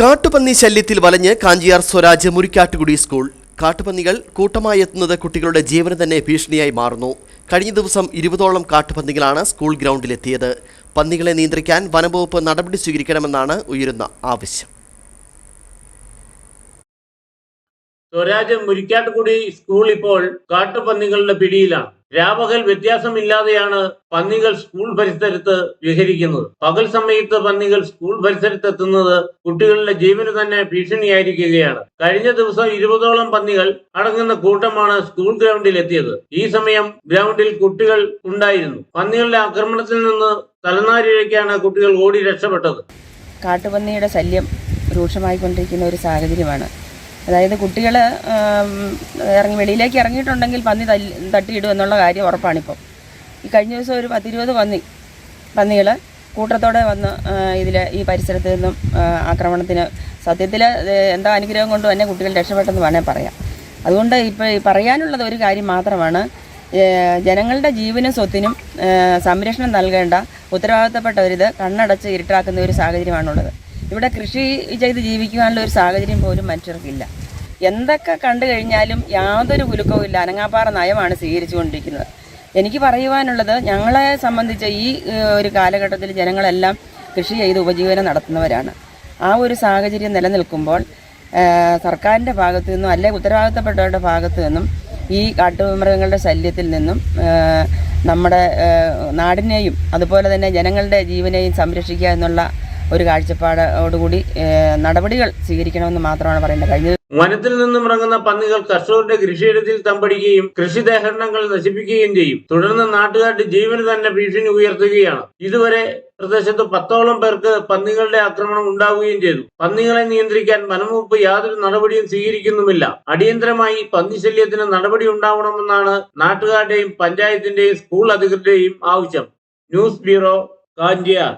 കാട്ടുപന്നി ശല്യത്തിൽ വലഞ്ഞ് കാഞ്ചിയാർ സ്വരാജ് മുരിക്കാട്ടുകുടി സ്കൂൾ. കാട്ടുപന്നികൾ കൂട്ടമായി എത്തുന്നത് കുട്ടികളുടെ ജീവന് തന്നെ ഭീഷണിയായി മാറുന്നു. കഴിഞ്ഞ ദിവസം ഇരുപതോളം കാട്ടുപന്നികളാണ് സ്കൂൾ ഗ്രൗണ്ടിലെത്തിയത്. പന്നികളെ നിയന്ത്രിക്കാൻ വനംവകുപ്പ് നടപടി സ്വീകരിക്കണമെന്നാണ് ഉയരുന്ന ആവശ്യം. സ്വരാജ് മുരിക്കാട്ടുകുടി സ്കൂൾ ഇപ്പോൾ കാട്ടുപന്നികളുടെ പിടിയിലാണ്. രാപകൽ വ്യത്യാസമില്ലാതെയാണ് പന്നികൾ സ്കൂൾ പരിസരത്ത് വിഹരിക്കുന്നത്. പകൽ സമയത്ത് പന്നികൾ സ്കൂൾ പരിസരത്ത് എത്തുന്നത് കുട്ടികളുടെ ജീവന് തന്നെ ഭീഷണിയായിരിക്കുകയാണ്. കഴിഞ്ഞ ദിവസം ഇരുപതോളം പന്നികൾ അടങ്ങുന്ന കൂട്ടമാണ് സ്കൂൾ ഗ്രൗണ്ടിൽ എത്തിയത് ഈ സമയം ഗ്രൗണ്ടിൽ കുട്ടികൾ ഉണ്ടായിരുന്നു. പന്നികളുടെ ആക്രമണത്തിൽ നിന്ന് തലനാരിഴയ്ക്കാണ് കുട്ടികൾ ഓടി രക്ഷപ്പെട്ടത്. കാട്ടുപന്നിയുടെ ശല്യം രൂക്ഷമായിക്കൊണ്ടിരിക്കുന്ന ഒരു സാഹചര്യമാണ്. അതായത് കുട്ടികൾ ഇറങ്ങി വെളിയിലേക്ക് ഇറങ്ങിയിട്ടുണ്ടെങ്കിൽ പന്നി തല്ലി തട്ടിയിടും എന്നുള്ള കാര്യം ഉറപ്പാണിപ്പോൾ ഈ കഴിഞ്ഞ ദിവസം ഒരു പത്തിരുപത് പന്നി പന്നികൾ കൂട്ടത്തോടെ വന്ന് ഇതിൽ ഈ പരിസരത്ത് നിന്നും ആക്രമണത്തിന് സത്യത്തിൽ എന്താ അനുഗ്രഹം കൊണ്ട് തന്നെ കുട്ടികൾ രക്ഷപ്പെട്ടെന്ന് വേണേൽ പറയാം. അതുകൊണ്ട് ഇപ്പോൾ പറയാനുള്ളത് ഒരു കാര്യം മാത്രമാണ് ജനങ്ങളുടെ ജീവനും സ്വത്തിനും സംരക്ഷണം നൽകേണ്ട ഉത്തരവാദിത്തപ്പെട്ടവരിത് കണ്ണടച്ച് ഇരുട്ടാക്കുന്ന ഒരു സാഹചര്യമാണുള്ളത്. ഇവിടെ കൃഷി ചെയ്ത് ജീവിക്കുവാനുള്ള ഒരു സാഹചര്യം പോലും മനുഷ്യർക്കില്ല എന്തൊക്കെ കണ്ടു കഴിഞ്ഞാലും യാതൊരു കുലുക്കവും ഇല്ല. അനങ്ങാപ്പാറ നയമാണ് സ്വീകരിച്ചുകൊണ്ടിരിക്കുന്നത്. എനിക്ക് പറയുവാനുള്ളത് ഞങ്ങളെ സംബന്ധിച്ച ഈ ഒരു കാലഘട്ടത്തിൽ ജനങ്ങളെല്ലാം കൃഷി ചെയ്ത് ഉപജീവനം നടത്തുന്നവരാണ്. ആ ഒരു സാഹചര്യം നിലനിൽക്കുമ്പോൾ സർക്കാരിന്റെ ഭാഗത്തു നിന്നും അല്ലെങ്കിൽ ഉത്തരവാദിത്തപ്പെട്ടവരുടെ ഭാഗത്തു നിന്നും ഈ കാട്ടുമൃഗങ്ങളുടെ ശല്യത്തിൽ നിന്നും നമ്മുടെ നാടിനെയും അതുപോലെ തന്നെ ജനങ്ങളുടെ ജീവനെയും സംരക്ഷിക്കുക എന്നുള്ള ഒരു കാഴ്ചപ്പാടോടുകൂടി നടപടികൾ സ്വീകരിക്കണമെന്ന് മാത്രമാണ് പറയേണ്ടത്. കഴിഞ്ഞ വനത്തിൽ നിന്നും ഇറങ്ങുന്ന പന്നികൾ കർഷകരുടെ കൃഷിയിടത്തിൽ തമ്പടിക്കുകയും കൃഷിദേഹരണങ്ങൾ നശിപ്പിക്കുകയും ചെയ്യും. തുടർന്ന് നാട്ടുകാരുടെ ജീവന് തന്നെ ഭീഷണി ഉയർത്തുകയാണ്. ഇതുവരെ പ്രദേശത്ത് പത്തോളം പേർക്ക് പന്നികളുടെ ആക്രമണം ഉണ്ടാവുകയും ചെയ്തു. പന്നികളെ നിയന്ത്രിക്കാൻ വനംവകുപ്പ് യാതൊരു നടപടിയും സ്വീകരിക്കുന്നുമില്ല. അടിയന്തരമായി പന്നി ശല്യത്തിന് നടപടി ഉണ്ടാവണമെന്നാണ് നാട്ടുകാരുടെയും പഞ്ചായത്തിന്റെയും സ്കൂൾ അധികൃതരുടെയും ആവശ്യം. News bureau Kanchiyar.